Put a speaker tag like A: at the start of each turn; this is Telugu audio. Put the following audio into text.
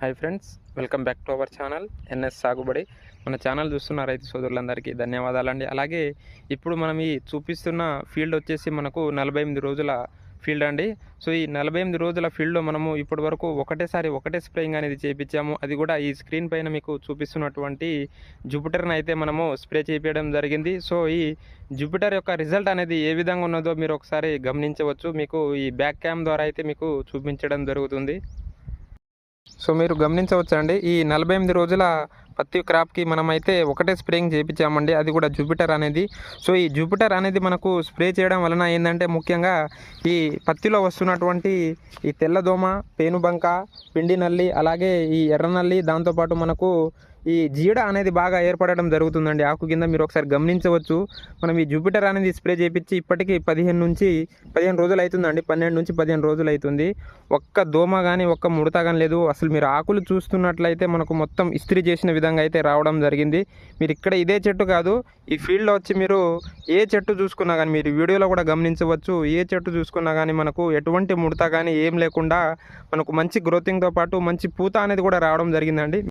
A: Hi friends welcome back to our channel N S Sagubadi మన ఛానల్ చూస్తున్న రైతు సోదరులందరికీ ధన్యవాదాలండి. అలాగే ఇప్పుడు మనం ఈ చూపిస్తున్న ఫీల్డ్ వచ్చేసి మనకు నలభై ఎనిమిది రోజుల ఫీల్డ్ అండి. సో ఈ నలభై ఎనిమిది రోజుల ఫీల్డ్లో మనము ఇప్పటి వరకు ఒకటేసారి ఒకటే స్ప్రేయింగ్ అనేది చేయించాము అది కూడా ఈ స్క్రీన్ పైన మీకు చూపిస్తున్నటువంటి జూపిటర్ని అయితే మనము స్ప్రే చేయించడం జరిగింది. సో ఈ జూపిటర్ యొక్క రిజల్ట్ అనేది ఏ విధంగా ఉన్నదో మీరు ఒకసారి గమనించవచ్చు. మీకు ఈ బ్యాక్ క్యామ్ ద్వారా అయితే మీకు చూపించడం జరుగుతుంది. సో మీరు గమనించవచ్చండి. ఈ నలభై ఎనిమిది రోజుల పత్తి క్రాప్కి మనమైతే ఒకటే స్ప్రేయింగ్ చేయించామండి అది కూడా జూపిటర్ అనేది. సో ఈ జూపిటర్ అనేది మనకు స్ప్రే చేయడం వలన ఏంటంటే ముఖ్యంగా ఈ పత్తిలో వస్తున్నటువంటి ఈ తెల్లదోమ పేనుబంక పిండి నల్లి అలాగే ఈ ఎర్ర నల్లి దాంతోపాటు మనకు ఈ జీడ అనేది బాగా ఏర్పడడం జరుగుతుందండి. ఆకు కింద మీరు ఒకసారి గమనించవచ్చు. మనం ఈ జూపిటర్ అనేది స్ప్రే చేయించి ఇప్పటికీ పదిహేను నుంచి పదిహేను రోజులు అవుతుందండి. పన్నెండు నుంచి పదిహేను రోజులు అవుతుంది. ఒక్క దోమ కానీ ఒక్క ముడత కానీ లేదు. అసలు మీరు ఆకులు చూస్తున్నట్లయితే మనకు మొత్తం ఇస్త్రీ చేసిన విధంగా అయితే రావడం జరిగింది. మీరు ఇక్కడ ఇదే చెట్టు కాదు ఈ ఫీల్డ్లో వచ్చి మీరు ఏ చెట్టు చూసుకున్నా కానీ మీరు వీడియోలో కూడా గమనించవచ్చు. ఏ చెట్టు చూసుకున్నా కానీ మనకు ఎటువంటి ముడత కానీ ఏం లేకుండా మనకు మంచి గ్రోతింగ్తో పాటు మంచి పూత అనేది కూడా రావడం జరిగిందండి.